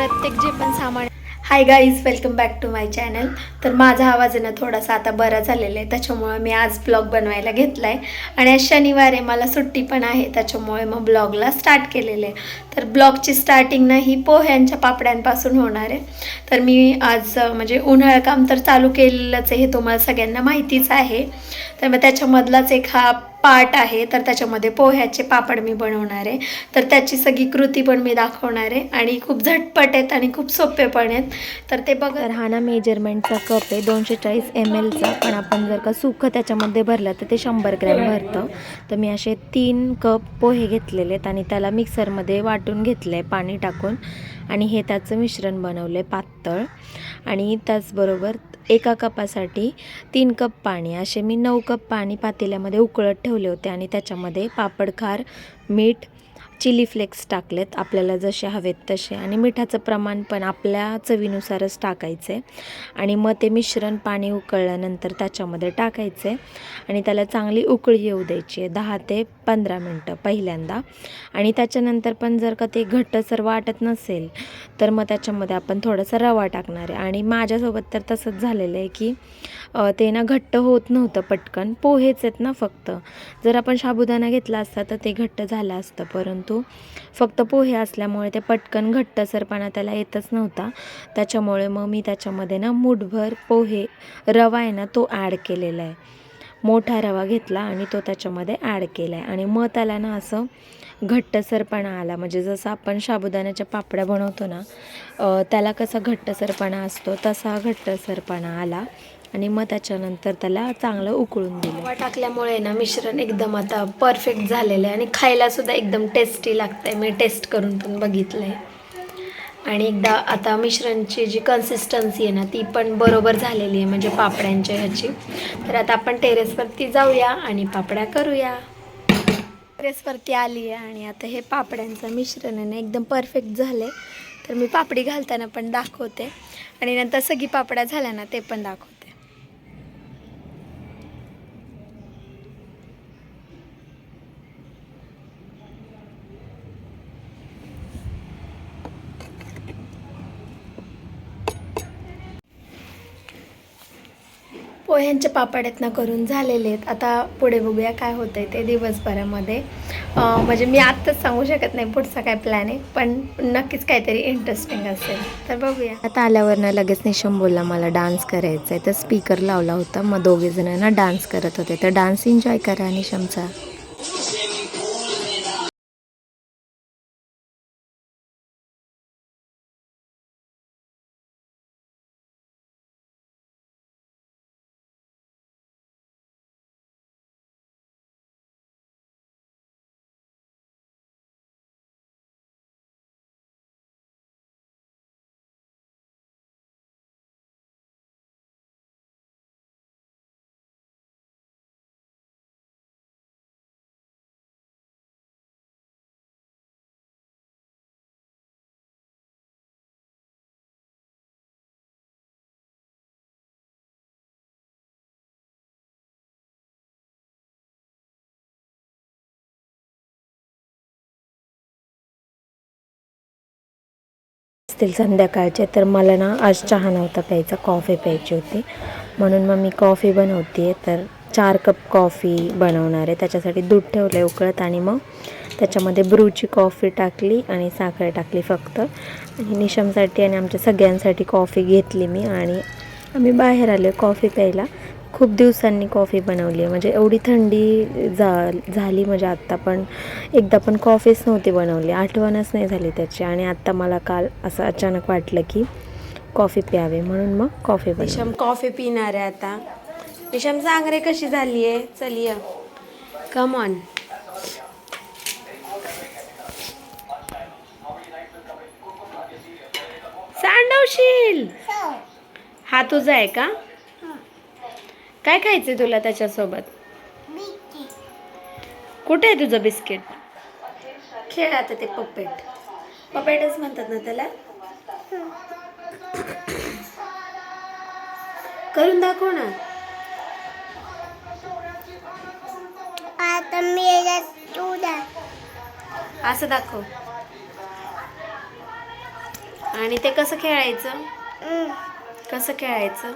प्रत्येक जे पण सामान hi guys welcome back to my channel तर माझा आवाज आहे ना थोडासा आता बरा झालेला आहे त्याच्यामुळे मी आज ब्लॉग बनवायला घेतला आहे आणि आज शनिवार आहे मला सुट्टी पण आहे त्याच्यामुळे मग ब्लॉगला स्टार्ट केलेले आहे. तर ब्लॉगची स्टार्टिंग ना ही पोह्यांच्या पापड्यांपासून होणार आहे. तर मी आज म्हणजे उन्हाळा काम तर चालू केलेलंच आहे हे तुम्हाला सगळ्यांना माहितीच आहे. तर मग त्याच्यामधलाच एक हा पार्ट आहे तर त्याच्यामध्ये पोह्याचे पापड मी बनवणार आहे. तर त्याची सगळी कृती पण मी दाखवणार आहे. आणि खूप झटपट आहेत आणि खूप सोपे पण आहेत. तर ते बघा. तर हा ना मेजरमेंटचा कप आहे. दोनशे चाळीस एम एलचा पण आपण जर का सुखं त्याच्यामध्ये भरलं तर ते शंभर ग्रॅम भरतं. तर मी असे तीन कप पोहे घेतलेले आहेत आणि त्याला मिक्सरमध्ये वाटून घेतलं आहे पाणी टाकून. आणि हे त्याचं मिश्रण बनवलं आहे पातळ. आणि त्याचबरोबर एका कपासाठी तीन कप पाणी. असे मी नऊ कप पाणी पातेल्यामध्ये उकळत ठेवले होते आणि त्याच्यामध्ये पापड खार मीठ चिली फ्लेक्स टाकलेत आपल्याला जसे हवेत तसे. आणि मिठाचं प्रमाण पण आपल्या चवीनुसारच टाकायचं आहे आणि मग ते मिश्रण पाणी उकळल्यानंतर त्याच्यामध्ये टाकायचं आहे आणि त्याला चांगली उकळी येऊ द्यायची आहे दहा ते पंधरा मिनटं पहिल्यांदा. आणि त्याच्यानंतर पण जर का ते घट्टसर वाटत नसेल तर मग त्याच्यामध्ये आपण थोडासा रवा टाकणार आहे. आणि माझ्यासोबत तर तसंच झालेलं आहे की ते ना घट्ट होत नव्हतं पटकन पोहेच आहेत ना फक्त. जर आपण साबुदाणा घेतला असता तर ते घट्ट झालं असतं परंतु फक्त पोहे असल्यामुळे ते पटकन घट्टसरपणा त्याला येतच नव्हता. त्याच्यामुळे मग मी त्याच्यामध्ये ना मूठभर पोहे रवा आहे ना तो ॲड केलेला आहे. मोठा रवा घेतला आणि तो त्याच्यामध्ये ॲड केला आहे आणि मग त्याला ना असं घट्टसरपणा आला. म्हणजे जसं आपण साबुदाण्याच्या पापड्या बनवतो ना त्याला कसा घट्टसरपणा असतो तसा घट्टसरपणा आला. आणि मग त्याच्यानंतर त्याला चांगलं उकळून दिलं. टाकल्यामुळे ना मिश्रण एकदम आता परफेक्ट झालेलं आहे आणि खायला सुद्धा एकदम टेस्टी लागतंय. मी टेस्ट करून पण बघितलं आहे आणि एकदा आता मिश्रणची जी कन्सिस्टन्सी आहे ना ती पण बरोबर झालेली आहे म्हणजे पापड्यांच्या ह्याची. तर आता आपण टेरेसवरती जाऊया आणि पापड्या करूया. टेरेसवरती आली आहे आणि आता हे पापड्यांचं मिश्रण आहे ना एकदम परफेक्ट झालं आहे तर मी पापडी घालताना पण दाखवते. आणि नंतर सगळी पापड्या झाल्या ना ते पण दाखवते. पोह्यांचे पापड आहेत ना करून झालेले आहेत. आता पुढे बघूया काय होतंय ते दिवसभरामध्ये. म्हणजे मी आत्ताच सांगू शकत नाही पुढचा काय प्लॅन आहे पण नक्कीच काहीतरी इंटरेस्टिंग असेल. तर बघूया. आता आल्यावरनं लगेच निशम बोलला मला डान्स करायचा आहे तर स्पीकर लावला होता. मग दोघे जण डान्स करत होते. तर डान्स एन्जॉय करा निशमचा असतील संध्याकाळचे तर मला ना आज चहा नव्हता प्यायचा कॉफी प्यायची होती. म्हणून मग मी कॉफी बनवते तर चार कप कॉफी बनवणार आहे. त्याच्यासाठी दूध ठेवलं आहे उकळत आणि मग त्याच्यामध्ये ब्रूची कॉफी टाकली आणि साखर टाकली फक्त. आणि निशमसाठी आणि आमच्या सगळ्यांसाठी कॉफी घेतली मी आणि आम्ही बाहेर आलो कॉफी प्यायला. खूप दिवसांनी कॉफी बनवली आहे. म्हणजे एवढी थंडी जा झाली म्हणजे आत्ता पण एकदा पण कॉफीच नव्हती बनवली. आठवणच नाही झाली त्याची. आणि आत्ता मला काल असं अचानक वाटलं की कॉफी प्यावी म्हणून मग कॉफी बनवली. निशम कॉफी पिणार आहे आता. निशम सांग रे कशी झाली आहे? चल ये. कम ऑन सांडवशील? हा तुझा आहे का? काय खायचंय तुला त्याच्यासोबत? कुठे आहे तुझं बिस्किट? खेळ आता ते पपेट. पपेटच म्हणतात ना त्याला? करून दाखव ना. आता मी असं दाखव. आणि ते कसं खेळायचं? कसं खेळायचं?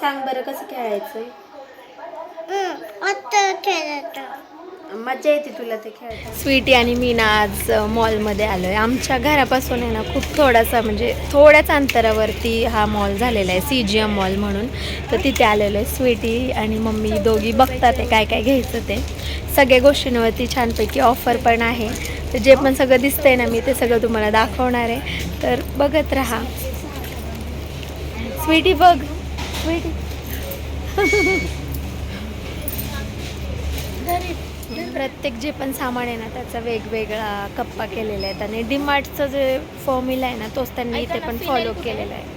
सांग बरं कसं खेळायचं मजा येते तुला ते खेळता स्वीटी आणि मी ना आज मॉलमध्ये आलो आहे आमच्या घरापासून आहे ना खूप थोडासा म्हणजे थोड्याच अंतरावरती हा मॉल झालेला आहे सी जी एम मॉल म्हणून. तर तिथे आलेलो आहे स्वीटी आणि मम्मी दोघी बघतात आहे काय काय घ्यायचं ते. सगळ्या गोष्टींवरती छानपैकी ऑफर पण आहे. तर जे पण सगळं दिसतंय ना मी ते सगळं तुम्हाला दाखवणार आहे. तर बघत राहा. स्वीटी बघ. प्रत्येक जे पण सामान आहे ना त्याचा वेगवेगळा कप्पा केलेला आहे. आणि डीमार्टचं जे फॉर्म्युला आहे ना तोच त्यांनी इथे पण फॉलो केलेला आहे.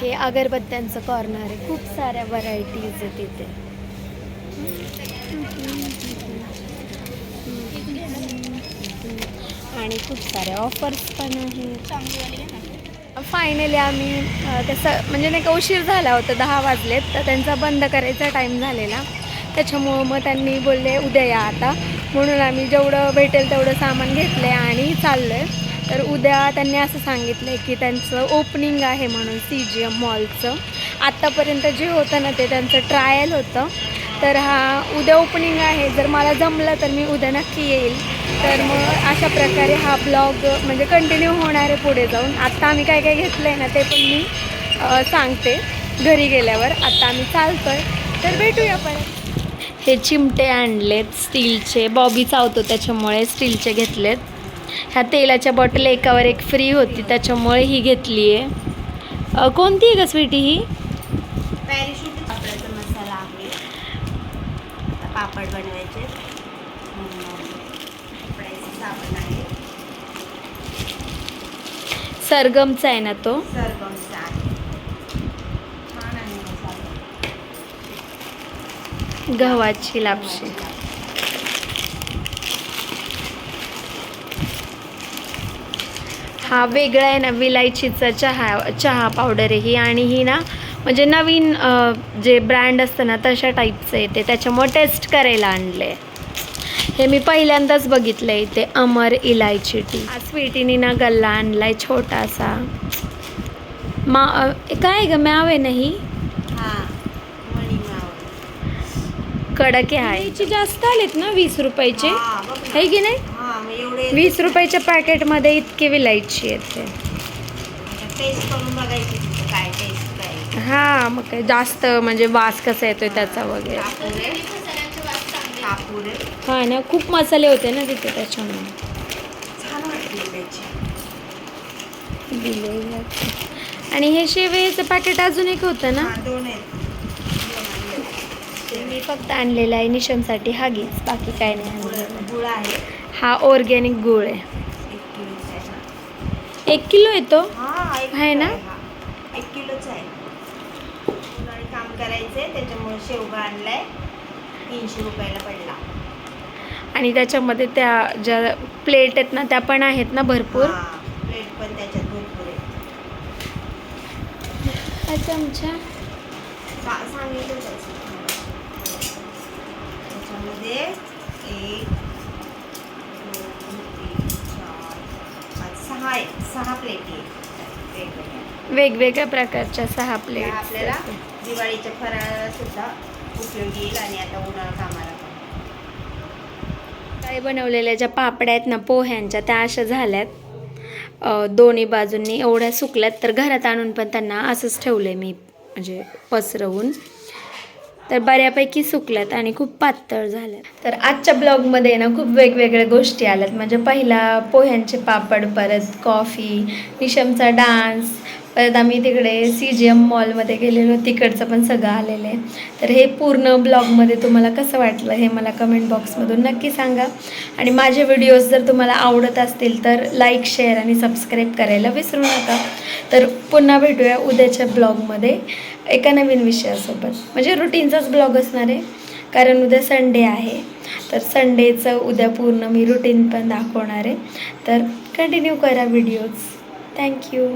हे अगरबत्त्यांचं कॉर्नर आहे. खूप साऱ्या व्हरायटीज आहे तिथे आणि खूप साऱ्या ऑफर्स पण आहेत. फायनली आम्ही त्याचं तसं म्हणजे नाही का उशीर झाला होता दहा वाजलेत तर त्यांचा बंद करायचा टाईम झालेला. त्याच्यामुळं मग त्यांनी बोलले उद्या या आता. म्हणून आम्ही जेवढं भेटेल तेवढं सामान घेतलं आहे आणि चाललं आहे तर उद्या त्यांनी असं सांगितलं आहे की त्यांचं ओपनिंग आहे म्हणून सी जी एम मॉलचं आत्तापर्यंत जे होतं ना ते त्यांचं ट्रायल होतं. तर हा उद्या ओपनिंग आहे. जर मला जमलं तर मी उद्या नक्की येईल. तर मग अशा प्रकारे हा ब्लॉग म्हणजे कंटिन्यू होणार आहे पुढे जाऊन. आत्ता आम्ही काय काय घेतलं आहे ना ते पण मी सांगते. घरी गेल्यावर आत्ता आम्ही चालतो आहे तर भेटूया परत. हे चिमटे आणलेत स्टीलचे. बॉबी चावतो त्याच्यामुळे स्टीलचे घेतलेत. ह्या तेलाच्या बॉटल एकावर एक फ्री होती त्याच्यामुळे ही घेतली आहे कोणती आहे का स्वीटी ही? पॅरिशूट मसाला आहे. आता पापड बनवायचे सरगमचा आहे ना तो. सरगमचा आहे. छान आहे मसाला गव्हाची लापशी. हा वेगळा आहे ना विलायचीचा चहा चहा पावडर आहे ही आणि ही ना म्हणजे नवीन जे ब्रँड असतं ना तशा टाईपचं आहे ते. त्याच्यामुळे टेस्ट करायला आणलं आहे हे मी पहिल्यांदाच बघितलं इथे अमर इलायची टी. हा स्वीटीनी ना गल्ला आणलाय छोटासा. मा काय ग मॅव आहे ना ही? हां मणी मावा कडक आहे. जास्त आलेत ना वीस रुपयाचे? हां. आहे की नाही? वीस रुपयाच्या पॅकेटमध्ये इतके विलायची येते हा मग काय जास्त म्हणजे वास कसा येतोय त्याचा वगैरे कापूर आहे कापूर आहे हा ना खूप मसाले होते ना तिथे त्याच्यामुळे. दिले आणि हे शेवेचं पॅकेट अजून एक होतं ना? हां दोन. ते मी फक्त आणलेलं आहे निशमसाठी. हागीच बाकी काय नाही गुळ आणलेलं गुळ आहे. हा ऑर्गॅनिक गुळ आहे. एक किलोचा आहे हा. एक किलो येतो हा एक आहे किलो ना? हा. एक किलोचा आहे. उन्हाळी काम करायचंय त्याच्यामुळे शेवगा आणलाय. तीनशे रुपयाला पडला. आणि त्याच्यामध्ये त्या ज्या प्लेट आहेत ना त्या पण आहेत ना भरपूर? प्लेट पण त्याच्यात भरपूर आहे हा चमचा सा- सांगितलं त्याचं. त्याच्यामध्ये एक दोन तीन चार पाच सहा प्लेटी आहेत. वेगवेगळ्या. प्रकारच्या सहा प्लेट आपल्याला दिवाळीच्या फराळाला सुद्धा उपयोगी येईल आणि आता उन्हाळा कामाला पण. काही बनवलेल्या ज्या पापड्या आहेत ना पोह्यांच्या त्या अशा झाल्यात. दोन्ही बाजूंनी एवढ्या सुकल्यात तर घरात आणून पण त्यांना असंच ठेवलं आहे मी म्हणजे पसरवून. तर बऱ्यापैकी सुकल्यात आणि खूप पातळ झाल्या तर आजच्या ब्लॉगमध्ये ना खूप वेगवेगळ्या गोष्टी आल्यात. म्हणजे पहिला पोह्यांचे पापड परत कॉफी निशमचा डान्स परत आम्ही तिकडे सी जी एम मॉलमध्ये गेलेलो तिकडचं पण सगळं आलेलं आहे. तर हे पूर्ण ब्लॉगमध्ये तुम्हाला कसं वाटलं हे मला कमेंट बॉक्समधून नक्की सांगा. आणि माझे व्हिडिओज जर तुम्हाला आवडत असतील तर लाईक शेअर आणि सबस्क्राईब करायला विसरू नका. तर पुन्हा भेटूया उद्याच्या ब्लॉगमध्ये एका नवीन विषयासोबत. म्हणजे रुटीनचाच ब्लॉग असणार आहे कारण उद्या संडे आहे. तर संडेचं उद्या पूर्ण मी रुटीन पण दाखवणार आहे. तर कंटिन्यू करा व्हिडिओज थँक्यू